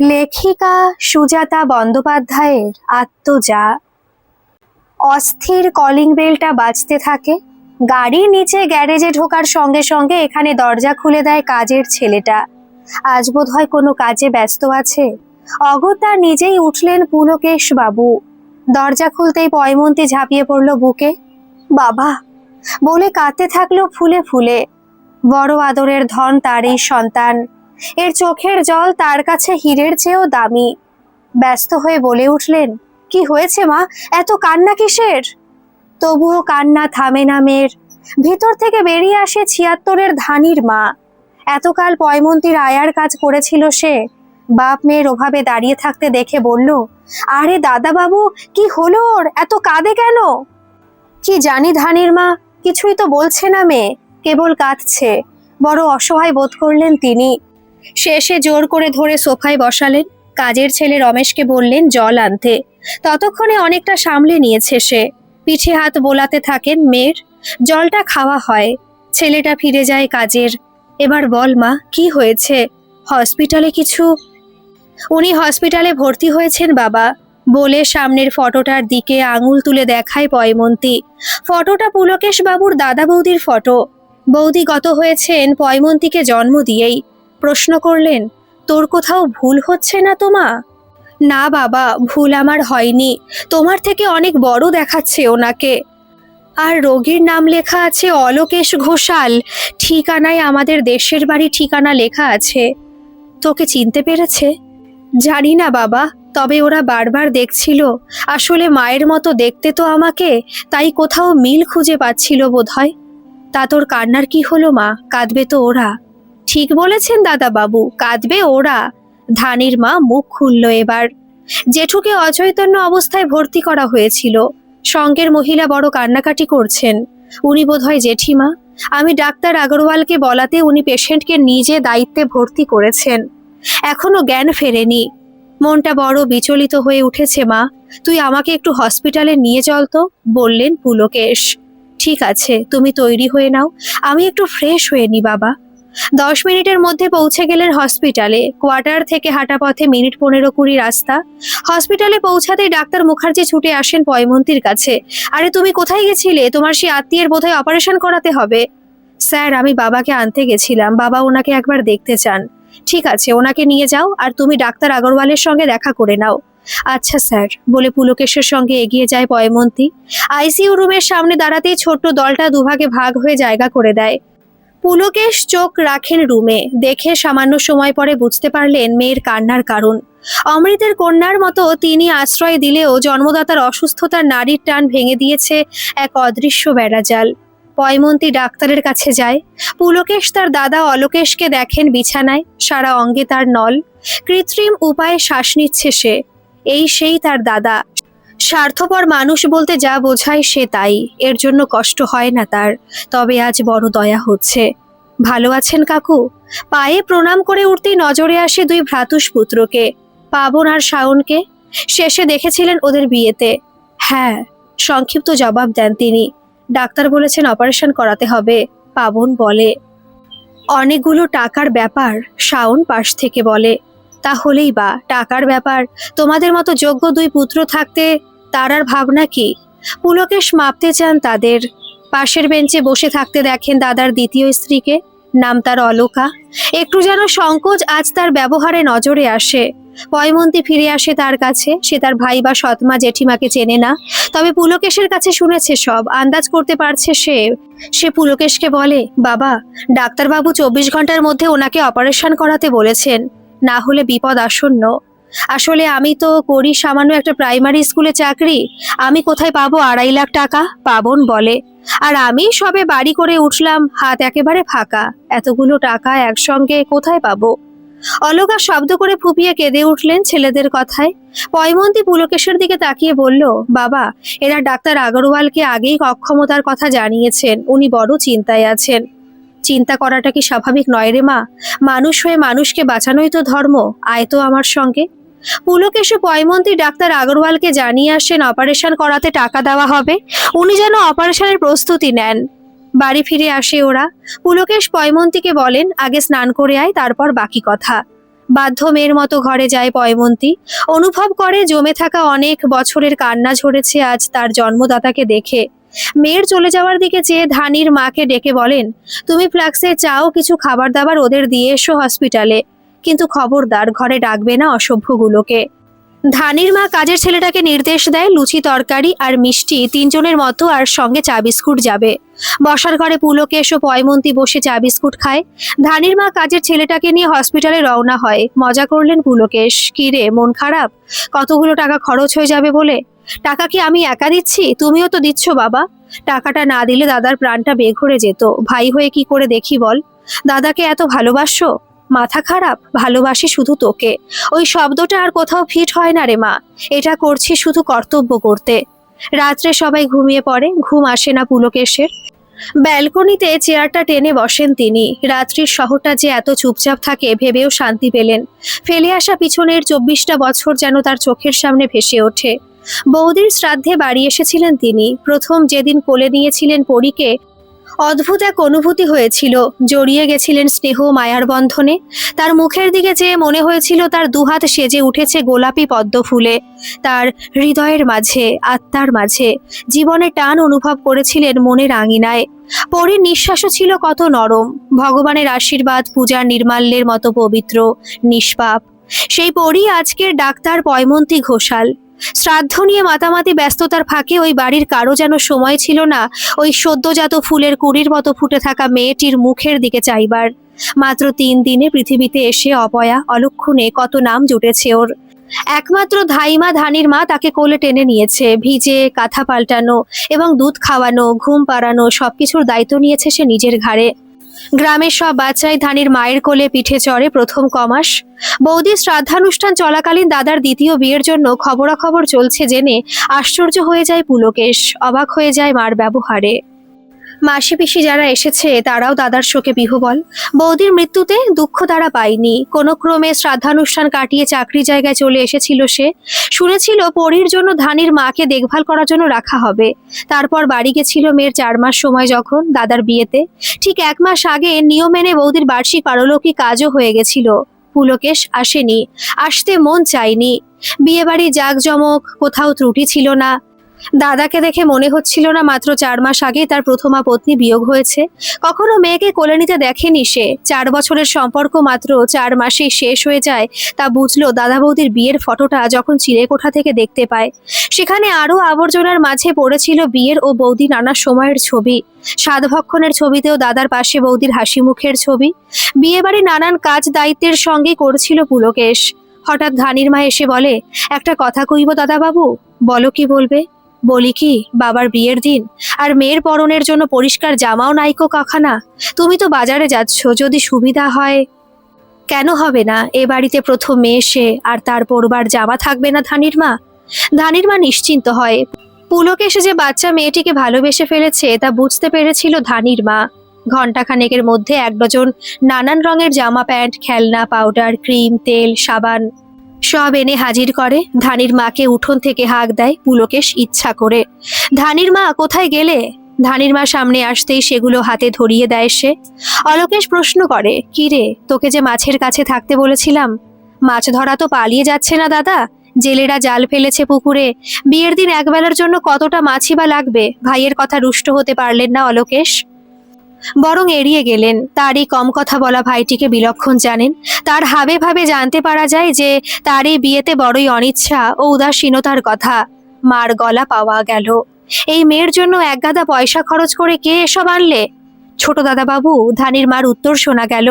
লেখিকা সুজাতা বন্দ্যোপাধ্যায়ের আত্মজা। অস্থির কলিং বেলটা বাজতে থাকে। গাড়ির নিচে গ্যারেজে ঢোকার সঙ্গে সঙ্গে এখানে দরজা খুলে দেয় কাজের ছেলেটা। আজ বোধ হয় কোনো কাজে ব্যস্ত আছে। অগত্যা নিজেই উঠলেন পুলকেশ বাবু দরজা খুলতেই পয়মন্তী ঝাঁপিয়ে পড়ল বুকে। বাবা, বলে কাঁদতে থাকল ফুলে ফুলে। বড় আদরের ধন তারই সন্তান। এর চোখের জল তার কাছে হীরের চেয়েও দামি। ব্যস্ত হয়ে বলে উঠলেন, কি হয়েছে মা? এত কান্না কিসের? তবুও কান্না থামে না মেয়ের। ভিতর থেকে বেরিয়ে আসে ছিয়াত্তরের ধানির মা। এতকাল পয়মন্তীর আয়ার কাজ করেছিল সে। বাপ মেয়ের ওভাবে দাঁড়িয়ে থাকতে দেখে বলল, আরে দাদা বাবু কি হলো ওর? এত কাঁদে কেন? কি জানি ধানির মা, কিছুই তো বলছে না মেয়ে। কেবল কাঁদছে। বড় অসহায় বোধ করলেন তিনি। শেষে জোর করে ধরে সোফায় বসালেন। কাজের ছেলে রমেশকে বললেন, জল আনতে। ততক্ষণে অনেকটা সামলে নিয়েছে সে। পিঠে হাত বোলাতে থাকেন মেয়ের। জলটা খাওয়া হয়। ছেলেটা ফিরে যায় কাজের। এবার বল মা, কি হয়েছে? হসপিটালে কিছু? উনি হসপিটালে ভর্তি হয়েছেন বাবা। বলে সামনের ফটোটার দিকে আঙুল তুলে দেখায় পয়মন্তী। ফটোটা পুলকেশ বাবুর দাদা বৌদির ফটো। বৌদি গত হয়েছেন পয়মন্তীকে জন্ম দিয়েই। প্রশ্ন করলেন, তোর কোথাও ভুল হচ্ছে না তোমা না বাবা, ভুল আমার হয়নি। তোমার থেকে অনেক বড় দেখাচ্ছে ওনাকে। আর রোগীর নাম লেখা আছে অলোকেশ ঘোষাল। ঠিকানায় আমাদের দেশের বাড়ি ঠিকানা লেখা আছে। তোকে চিনতে পেরেছে? জানি না বাবা, তবে ওরা বারবার দেখছিল। আসলে মায়ের মতো দেখতে তো আমাকে, তাই কোথাও মিল খুঁজে পাচ্ছিল বোধহয়। তা তোর কান্নার কি হলো মা? কাঁদবে তো ওরা। ঠিক বলেছেন দাদা বাবু কাঁদবে ওরা। ধানির মা মুখ খুলল এবার। জেঠুকে অচৈতন্য অবস্থায় ভর্তি করা হয়েছিল। সঙ্গের মহিলা বড় কান্নাকাটি করছেন। উনি বোধহয় জেঠিমা। আমি ডাক্তার আগরওয়ালকে বলাতে উনি পেশেন্টকে নিজে দায়িত্বে ভর্তি করেছেন। এখনও জ্ঞান ফেরেনি। মনটা বড় বিচলিত হয়ে উঠেছে মা। তুই আমাকে একটু হসপিটালে নিয়ে চল তো, বললেন পুলকেশ। ঠিক আছে, তুমি তৈরি হয়ে নাও। আমি একটু ফ্রেশ হয়ে নি, বাবা। দশ মিনিটের মধ্যে পৌঁছে গেলেন হসপিটালে। কোয়ার্টার থেকে হাঁটা পথে মিনিট পনেরো কুড়ি রাস্তা। হসপিটালে পৌঁছাতেই ডাক্তার মুখার্জি ছুটে আসেন পয়মন্তীর কাছে। আরে, তুমি কোথায় গেছিলে? তোমার সেই আত্মীয়ের বোধহয় অপারেশন করাতে হবে। স্যার, আমি বাবাকে আনতে গেছিলাম। বাবা ওনাকে একবার দেখতে চান। ঠিক আছে, ওনাকে নিয়ে যাও আর তুমি ডাক্তার আগরওয়ালের সঙ্গে দেখা করে নাও। আচ্ছা স্যার, বলে পুলকেশের সঙ্গে এগিয়ে যায় পয়মন্তী। আইসিইউ রুমের সামনে দাঁড়াতেই ছোট্ট দলটা দুভাগে ভাগ হয়ে জায়গা করে দেয়। পুলকেশ চোখ রাখেন রুমে। দেখে সামান্য সময় পরে বুঝতে পারলেন মেয়ের কান্নার কারণ। অমৃতের কন্যার মতো তিনি আশ্রয় দিলেও জন্মদাতার অসুস্থতার নারীর টান ভেঙে দিয়েছে এক অদৃশ্য বেড়াজাল। পয়মন্তী ডাক্তারের কাছে যায়। পুলকেশ তার দাদা অলোকেশকে দেখেন বিছানায়, সারা অঙ্গে তার নল। কৃত্রিম উপায়ে শ্বাস নিচ্ছে সে। এই সেই তার দাদা। স্বার্থপর মানুষ বলতে যা বোঝায় সে তাই। এর জন্য কষ্ট হয় না তার, তবে আজ বড় দয়া হচ্ছে। ভালো আছেন কাকু? পায়ে প্রণাম করে উঠতেই নজরে আসে দুই ভ্রাতুষ পুত্রকে, পাবন আর শাওনকে। শেষে দেখেছিলেন ওদের বিয়েতে। হ্যাঁ সংক্ষিপ্ত জবাব দেন তিনি। ডাক্তার বলেছেন অপারেশন করাতে হবে, পাবন বলে। অনেকগুলো টাকার ব্যাপার, শাওন পাশ থেকে বলে। তাহলেই বা, টাকার ব্যাপার। তোমাদের মতো যোগ্য দুই পুত্র থাকতে তার আর ভাবনা কি? পুলকেশ মাপতে চান তাদের। পাশের বেঞ্চে বসে থাকতে দেখেন দাদার দ্বিতীয় স্ত্রীকে। নাম তার অলোকা। একটু যেন সংকোচ আজ তার ব্যবহারে নজরে আসে। পয়মন্তী ফিরে আসে তার কাছে। সে তার ভাই বা সৎমা জেঠিমাকে চেনে না। তবে পুলকেশের কাছে শুনেছে সব। আন্দাজ করতে পারছে সে। সে পুলকেশকে বলে, বাবা, ডাক্তারবাবু চব্বিশ ঘণ্টার মধ্যে ওনাকে অপারেশন করাতে বলেছেন। না হলে বিপদ আসন্ন। আসলে আমি তো করি সামান্য একটা প্রাইমারি স্কুলে চাকরি। আমি কোথায় পাবো আড়াই লাখ টাকা? পাবন বলে। আর আমি সবে বাড়ি করে উঠলাম, হাত একেবারে ফাঁকা। এতগুলো টাকা একসঙ্গে কোথায় পাবো? অলকা শব্দ করে ফুপিয়ে কেঁদে উঠলেন ছেলেদের কথায়। পয়মন্তী পুলকেশের দিকে তাকিয়ে বলল, বাবা, এরা ডাক্তার আগরওয়ালকে আগেই অক্ষমতার কথা জানিয়েছেন। উনি বড় চিন্তায় আছেন। চিন্তা করাটা কি স্বাভাবিক নয় রে মা? মানুষ হয়ে মানুষকে বাঁচানোই তো ধর্ম। আয় তো আমার সঙ্গে। পুলকেশে পয়মন্তী ডাক্তার আগরওয়ালকে জানিয়ে আসেন, অপারেশন করাতে টাকা দেওয়া হবে। উনি যেন অপারেশনের প্রস্তুতি নেন। বাড়ি ফিরে আসে ওরা। পুলকেশ পয়মন্তীকে বলেন, আগে স্নান করে আয়, তারপর বাকি কথা। বাধ্য মেয়ের মতো ঘরে যায় পয়মন্তী। অনুভব করে, জমে থাকা অনেক বছরের কান্না ঝরেছে আজ তার জন্মদাতাকে দেখে। মেয়ের চলে যাওয়ার দিকে চেয়ে ধানির মাকে ডেকে বলেন, তুমি ফ্লাক্সে চাও, কিছু খাবার দাবার ওদের দিয়ে এসো হসপিটালে। কিন্তু খবরদার ঘরে ডাকবে না অসভ্যগুলোকে। ধানির মা কাজের ছেলেটাকে নির্দেশ দেয় লুচি তরকারি আর মিষ্টি তিনজনের মতো আর সঙ্গে চা বিস্কুট যাবে। বসার ঘরে পুলকেশ ও পয়মন্তী বসে চা বিস্কুট খায়। ধানির মা কাজের ছেলেটাকে নিয়ে হসপিটালে রওনা হয়। মজা করলেন পুলকেশ। কি রে, মন খারাপ? কতগুলো টাকা খরচ হয়ে যাবে বলে? টাকা কি আমি একা দিচ্ছি? তুমিও তো দিচ্ছ বাবা। টাকাটা না দিলে দাদার প্রাণটা বেঘরে যেত। ভাই হয়ে কি করে দেখি বল? দাদাকে এত ভালোবাসো? মাথা খারাপ? ভালোবাসি শুধু তোকে। ওই শব্দটা আর কোথাও ফিট হয় না রে মা। এটা করছি শুধু কর্তব্য করতে। রাত্রে সবাই ঘুমিয়ে পড়ে, ঘুম আসে না পুলকেশের। ব্যালকনিতে চেয়ারটা টেনে বসেন তিনি। রাত্রির শহরটা যে এত চুপচাপ থাকে, ভেবেও শান্তি পেলেন। ফেলে আসা পিছনের চব্বিশটা বছর যেন তার চোখের সামনে ভেসে ওঠে। বৌদির শ্রাদ্ধে বাড়ি এসেছিলেন তিনি। প্রথম যেদিন কোলে নিয়েছিলেন পরীকে অদ্ভুত এক অনুভূতি হয়েছিল। জড়িয়ে গেছিলেন স্নেহ মায়ার বন্ধনে। তার মুখের দিকে চেয়ে মনে হয়েছিল তার দুহাত সেজে উঠেছে গোলাপি পদ্ম ফুলে তার হৃদয়ের মাঝে, আত্মার মাঝে জীবনে টান অনুভব করেছিলেন মনের আঙিনায়। পরীর নিঃশ্বাসও ছিল কত নরম। ভগবানের আশীর্বাদ, পূজার নির্মাল্যের মতো পবিত্র, নিষ্পাপ। সেই পরই আজকের ডাক্তার পয়মন্তী ঘোষাল। শ্রাদ্ধ নিয়ে মাতামাতি ব্যস্ততার ফাঁকে ওই বাড়ির কারও যেন সময় ছিল না, ওই সদ্যজাত ফুলের কুড়ির মতো ফুটে থাকা মেয়েটির মুখের দিকে চাইবার। মাত্র তিন দিনে পৃথিবীতে এসে অপয়া, অলক্ষণে কত নাম জুটেছে ওর। একমাত্র ধাইমা ধানির মা তাকে কোলে টেনে নিয়েছে, ভিজে, কাঁথা পাল্টানো এবং দুধ খাওয়ানো, ঘুম পাড়ানো, সবকিছুর দায়িত্ব নিয়েছে সে নিজের ঘাড়ে। গ্রামের সব বাচ্চাই ধানির মায়ের কোলে পিঠে চড়ে প্রথম কমাস। বৌদির শ্রাদ্ধানুষ্ঠান চলাকালীন দাদার দ্বিতীয় বিয়ের জন্য খবরাখবর চলছে জেনে আশ্চর্য হয়ে যায় পুলকেশ, অবাক হয়ে যায় মার ব্যবহারে। মাসি পিসি যারা এসেছে, তারাও দাদার শোকে বিহবল। বৌদির মৃত্যুতে দুঃখ তারা পায়নি। কোনো ক্রমে শ্রাদ্ধানুষ্ঠান কাটিয়ে চাকরি জায়গায় চলে এসেছিল সে। শুনেছিল পরীর জন্য ধানির মাকে দেখভাল করার জন্য রাখা হবে। তারপর বাড়ি গেছিল মেয়ের চার মাস সময় যখন দাদার বিয়েতে। ঠিক এক মাস আগে নিয়ম এনে বৌদির বার্ষিক পারলৌকিক কাজও হয়ে গেছিল। পুলকেশ আসেনি, আসতে মন চায়নি। বিয়েবাড়ি জাঁকজমক, কোথাও ত্রুটি ছিল না। দাদাকে দেখে মনে হচ্ছিল না মাত্র চার মাস আগে তার প্রথমা পত্নী বিয়োগ হয়েছে। কখনো মেয়েকে কোলে নিতে দেখেনি সে। চার বছরের সম্পর্ক মাত্র চার মাসেই শেষ হয়ে যায়, তা বুঝলো দাদা বৌদির বিয়ের ফটোটা যখন চিলেকোঠা থেকে দেখতে পায়। সেখানে আরও আবর্জনার মাঝে পড়েছিল বিয়ের ও বৌদি নানা সময়ের ছবি। সাধভক্ষণের ছবিতেও দাদার পাশে বৌদির হাসি মুখের ছবি। বিয়েবাড়ি নানান কাজ দায়িত্বের সঙ্গে করছিল পুলকেশ। হঠাৎ ধানির মা এসে বলে, একটা কথা কইব দাদাবাবু? বলো কি বলবে? বলি কি, বাবার বিয়ের দিন? আর মেয়ের পরনের জন্য পরিষ্কার জামাও নাইকো কাখানা? তুমি তো বাজারে যাচ্ছ, যদি সুবিধা হয়। কেন হবে না, এ বাড়িতে প্রথম মেয়ে এসে আর তার পরবার জামা থাকবে না ধানির মা? ধানির মা নিশ্চিন্ত হয়। পুলক এসে যে বাচ্চা মেয়েটিকে ভালোবেসে ফেলেছে, তা বুঝতে পেরেছিল ধানির মা। ঘণ্টাখানেকের মধ্যে এক ডজন নানান রঙের জামা প্যান্ট, খেলনা, পাউডার, ক্রিম, তেল, সাবান। সব এনে হাজির করে। ধানির মাকে উঠোন থেকে হাঁক দেয় পুলকেশ ইচ্ছা করে। ধানির মা কোথায় গেলে? ধানির মা সামনে আসতেই সেগুলো হাতে ধরিয়ে দেয় সে। অলোকেশ প্রশ্ন করে, কি রে, তোকে যে মাছের কাছে থাকতে বলেছিলাম? মাছ ধরা তো পালিয়ে যাচ্ছে না দাদা। জেলেরা জাল ফেলেছে পুকুরে। বিয়ের দিন একবেলার জন্য কতটা মাছই বা লাগবে? ভাইয়ের কথা রুষ্ট হতে পারলেন না অলোকেশ। বরং এড়িয়ে গেলেন। তারই কম কথা বলা ভাইটিকে বিলক্ষণ জানেন। তার হাবে ভাবে জানতে পারা যায় যে তার এই বিয়েতে বড়ই অনিচ্ছা ও উদাসীনতার কথা। মার গলা পাওয়া গেল। এই মেয়ের জন্য একগাদা পয়সা খরচ করে কে এসব আনলে? ছোট দাদা বাবু ধানির মার উত্তর শোনা গেল।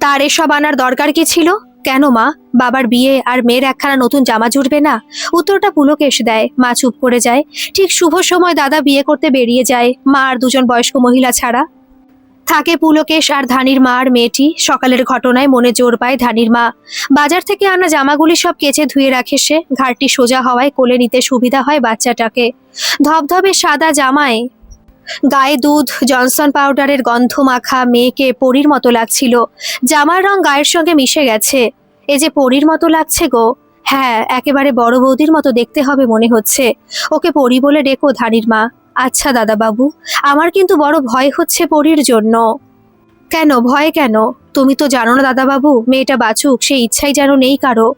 তার এসব আনার দরকার কি ছিল? কেন মা? বাবার বিয়ে আর মেয়ের একখানা নতুন জামা জুটবে না? উত্তরটা পুলকেশ দেয়। মা চুপ করে যায়। ঠিক শুভ সময় দাদা বিয়ে করতে বেরিয়ে যায়। মা আর দুজন বয়স্ক মহিলা ছাড়া। থাকে পুলকেশ আর ধানির মা আর মেয়েটি। সকালের ঘটনায় মনে জোর পায় ধানির মা। বাজার থেকে আনা জামাগুলি সব কেচে ধুয়ে রাখে সে। ঘাটটি সোজা হওয়ায় কোলে নিতে সুবিধা হয় বাচ্চাটাকে। ধবধবে সাদা জামায় গায়ে দুধ, জনসন পাউডারের গন্ধ মাখা মেয়েকে পরীর মতো লাগছিল। জামার রং গায়ের সঙ্গে মিশে গেছে। এ যে পরীর মতো লাগছে গো। হ্যাঁ একেবারে বড় বৌদির মতো দেখতে হবে মনে হচ্ছে। ওকে পরি বলে ডেকো ধানির মা। আচ্ছা দাদা বাবু আমার কিন্তু বড় ভয় হচ্ছে পরীর জন্য। কেন? ভয় কেন? তুমি তো জানো না দাদাবাবু, মেয়েটা বাঁচুক সে ইচ্ছাই যেন নেই কারও।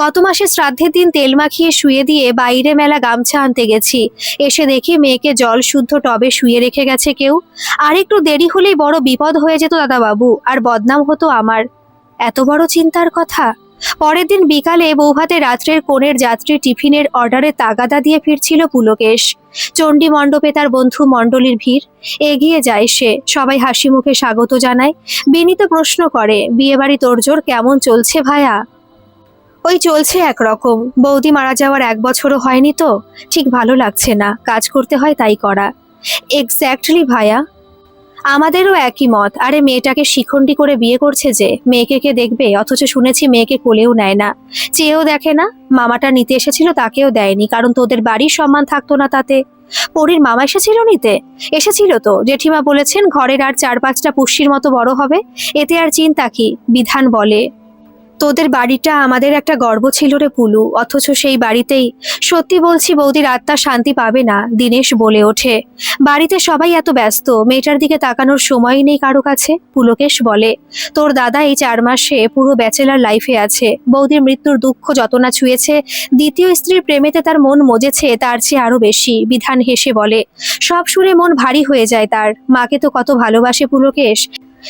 গত মাসে শ্রাদ্ধের দিন তেল মাখিয়ে শুয়ে দিয়ে বাইরে মেলা গামছা আনতে গেছি। এসে দেখি মেয়েকে জল শুদ্ধ টবে শুয়ে রেখে গেছে কেউ। আর একটু দেরি হলেই বড় বিপদ হয়ে যেত দাদাবাবু, আর বদনাম হতো আমার। এত বড় চিন্তার কথা? পরের দিন বিকালে বৌভাতে রাত্রের কোণের যাত্রী টিফিনের অর্ডারে তাগাদা দিয়ে ফিরছিল পুলকেশ। চণ্ডী মণ্ডপে তার বন্ধু মণ্ডলীর ভিড়। এগিয়ে যায় সে। সবাই হাসি মুখে স্বাগত জানায়। বিনীত প্রশ্ন করে, বিয়েবাড়ি তোড়জোড় কেমন চলছে ভায়া? ওই চলছে একরকম। বৌদি মারা যাওয়ার এক বছরও হয়নি তো। ঠিক ভালো লাগছে না। কাজ করতে হয় তাই করা। এক্স্যাক্টলি ভায়া। আমাদেরও একই মত। আরে, মেয়েটাকে শিখণ্ডি করে বিয়ে করছে যে, মেয়েকে কে দেখবে? অথচ শুনেছি মেয়েকে কোলেও নেয় না। চেয়েও দেখে না। মামাটা নিতে এসেছিল, তাকেও দেয়নি। কারণ তোদের বাড়ির সম্মান থাকতো না তাতে। পরীর মামা এসেছিল নিতে? এসেছিল তো। জেঠিমা বলেছেন, ঘরের আর চার পাঁচটা পুষ্যির মতো বড় হবে। এতে আর চিন্তা কি? বিধান বলে। তোদের বাড়িটা আমাদের একটা গর্ব ছিল রে পুলু, অথচ সেই বাড়িতেই সত্যি বলছি বৌদির আত্মা শান্তি পাবে না, দিনেশ বলে ওঠে। বাড়িতে সবাই এত ব্যস্ত, মেয়েটার দিকে তাকানোর সময় নেই কারও কাছে, পুলকেশ বলে। তোর দাদা এই চার মাসে পুরো ব্যাচেলার লাইফে আছে, বৌদির মৃত্যুর দুঃখ যত না ছুঁয়েছে, দ্বিতীয় স্ত্রীর প্রেমেতে তার মন মজেছে, তার চেয়ে আরও বেশি, বিধান হেসে বলে। সব শুনে মন ভারী হয়ে যায় তার, মাকে তো কত ভালোবাসে পুলকেশ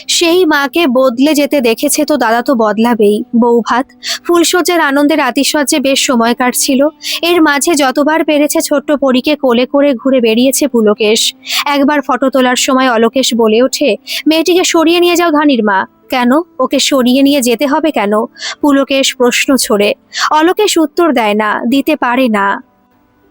সেই মাকে বদলে যেতে দেখেছে তো দাদা তো বদলাবেই। বৌভাত ফুলসজ্জার আনন্দের আতিশয্যে বেশ সময় কাটছিল। এর মাঝে যতবার পেরেছে ছোট্ট পরীকে কোলে করে ঘুরে বেরিয়েছে পুলকেশ একবার ফটো তোলার সময় অলোকেশ বলে ওঠে, মেয়েটিকে সরিয়ে নিয়ে যাও ধানির মা। কেন? ওকে সরিয়ে নিয়ে যেতে হবে কেন? পুলকেশ প্রশ্ন ছড়ে। অলোকেশ উত্তর দেয় না, দিতে পারে না।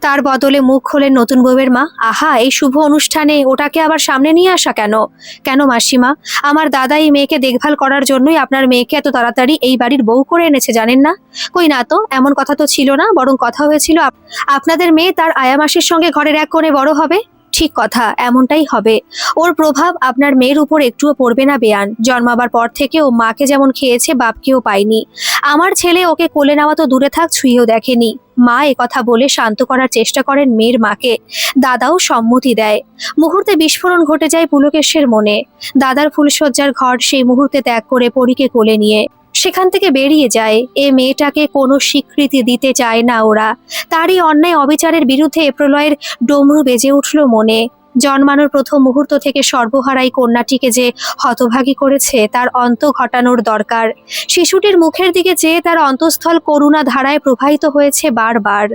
তার বদলে মুখ খোলেন নতুন বউয়ের মা। আহা, এই শুভ অনুষ্ঠানে ওটাকে আবার সামনে নিয়ে আসা কেন? কেন মাসিমা? আমার দাদা এই মেয়েকে দেখভাল করার জন্যই আপনার মেয়েকে এত তাড়াতাড়ি এই বাড়ির বউ করে এনেছে, জানেন না? কই না তো, এমন কথা তো ছিল না, বরং কথা হয়েছিল আপ- আপনাদের মেয়ে তার আয়ামাসির সঙ্গে ঘরের এক কোণে বড় হবে? ঠিক কথা, এমনটাই হবে। ওর প্রভাব আপনার মেয়ের উপর একটুও পড়বে না, বেয়ান। জন্মাবার পর থেকে ও মাকে যেমন খেয়েছে, বাপকেও পায়নি। আমার ছেলে ওকে কোলে নেওয়া তো দূরে থাক ছুঁয়েও দেখেনি। মা কথা বলে শান্ত করার চেষ্টা করেন মেয়ের মাকে। দাদাও সম্মতি দেয়। মুহূর্তে বিস্ফোরণ ঘটে যায় পুলকেশের মনে। দাদার ফুলশয্যার ঘর সেই মুহূর্তে ত্যাগ করে পরীকে কোলে নিয়ে। সেখান থেকে বেরিয়ে যায়। এ মেয়েটাকে কোনো স্বীকৃতি দিতে চায় না ওরা। তারই অন্যায় অবিচারের বিরুদ্ধে এ প্রলয়ের ডমরু বেজে উঠল মনে। জন্মানোর প্রথম মুহূর্ত থেকে সর্বহারাই কন্যাটিকে যে হতভাগী করেছে, তার অন্ত ঘটানোর দরকার। শিশুটির মুখের দিকে চেয়ে তার অন্তঃস্থল করুণা ধারায় প্রবাহিত হয়েছে বারবার।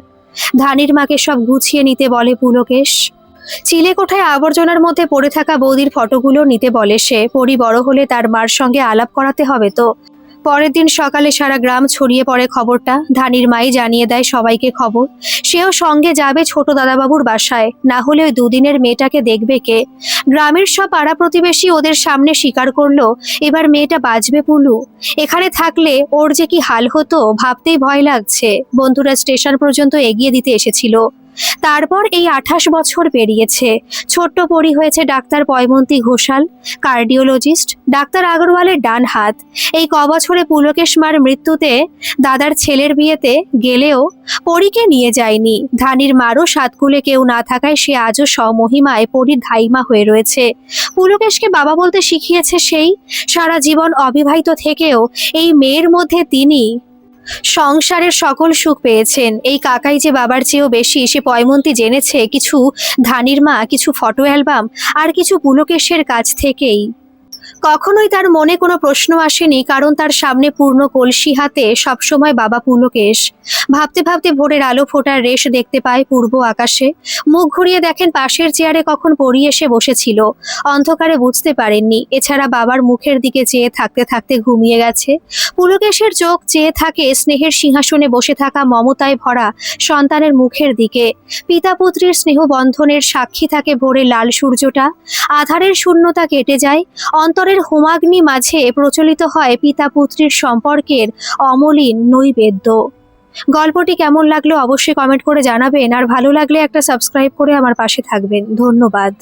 ধানির মাকে সব গুছিয়ে নিতে বলে পুলকেশ। চিলে কোঠায় আবর্জনার মধ্যে পড়ে থাকা বৌদির ফটোগুলো নিতে বলে সে। পরি বড় হলে তার মার সঙ্গে আলাপ করাতে হবে তো। পরের দিন সকালে সারা গ্রাম ছড়িয়ে পড়ে খবরটা। ধানির মাই জানিয়ে দেয় সবাইকে খবর। সেও সঙ্গে যাবে ছোট দাদাবাবুর বাসায়। না হলে ওই দুদিনের মেয়েটাকে দেখবে কে? গ্রামের সব পাড়া প্রতিবেশী ওদের সামনে স্বীকার করল, এবার মেয়েটা বাঁচবে পুলু। এখানে থাকলে ওর যে কি হাল হতো, ভাবতেই ভয় লাগছে। বন্ধুরা স্টেশন পর্যন্ত এগিয়ে দিতে এসেছিল। তারপর এই আঠাশ বছর পেরিয়েছে। ছোট্ট পরি হয়েছে doctor Poymonti Ghoshal, cardiologist doctor আগরওয়ালের ডান হাত। এই কবছরে বছরে পুলকেশ মার মৃত্যুতে দাদার ছেলের বিয়েতে গেলেও পরীকে নিয়ে যায়নি। ধানির মারও সাতকুলে কেউ না থাকায় সে আজও স্বমহিমায় পরীর ধাইমা হয়ে রয়েছে। পুলকেশকে বাবা বলতে শিখিয়েছে সেই সারা জীবন অবিবাহিত থেকেও এই মেয়ের মধ্যে তিনি সংসারের সকল সুখ পেয়েছেন। এই কাকাই যে বাবার চেয়েও বেশি, সে পয়মন্তি জেনেছে কিছু ধানির মা, কিছু ফটো অ্যালবাম আর কিছু পুলকেশের কাছ থেকেই। কখনোই তার মনে কোনো প্রশ্ন আসেনি, কারণ তার সামনে পূর্ণ কলসি হাতে সবসময় বাবা পুলকেশ ভাবতে ভাবতে ভোরের আলো ফোটার রেশ দেখতে পায় পূর্ব আকাশে। মুখ ঘুরিয়ে দেখেন পাশের চেয়ারে কখন পড়ি এসে বসেছিল। অন্ধকারে বুঝতে পারেননি, এছাড়া বাবার মুখের দিকে চেয়ে থাকতে থাকতে ঘুমিয়ে গেছে। পুলকেশের চোখ চেয়ে থাকে স্নেহের সিংহাসনে বসে থাকা মমতায় ভরা সন্তানের মুখের দিকে। পিতা পুত্রের স্নেহবন্ধনের সাক্ষী থাকে ভোরে লাল সূর্যটা। আধারের শূন্যতা কেটে যায় অন্তরের হোমাগ্নি মাঝে প্রচলিত হয় পিতা পুত্রের সম্পর্কের অমলিন নৈবেদ্য। গল্পটি কেমন লাগল অবশ্যই কমেন্ট করে জানাবেন, আর ভালো লাগলে একটা সাবস্ক্রাইব করে আমার পাশে থাকবেন। ধন্যবাদ।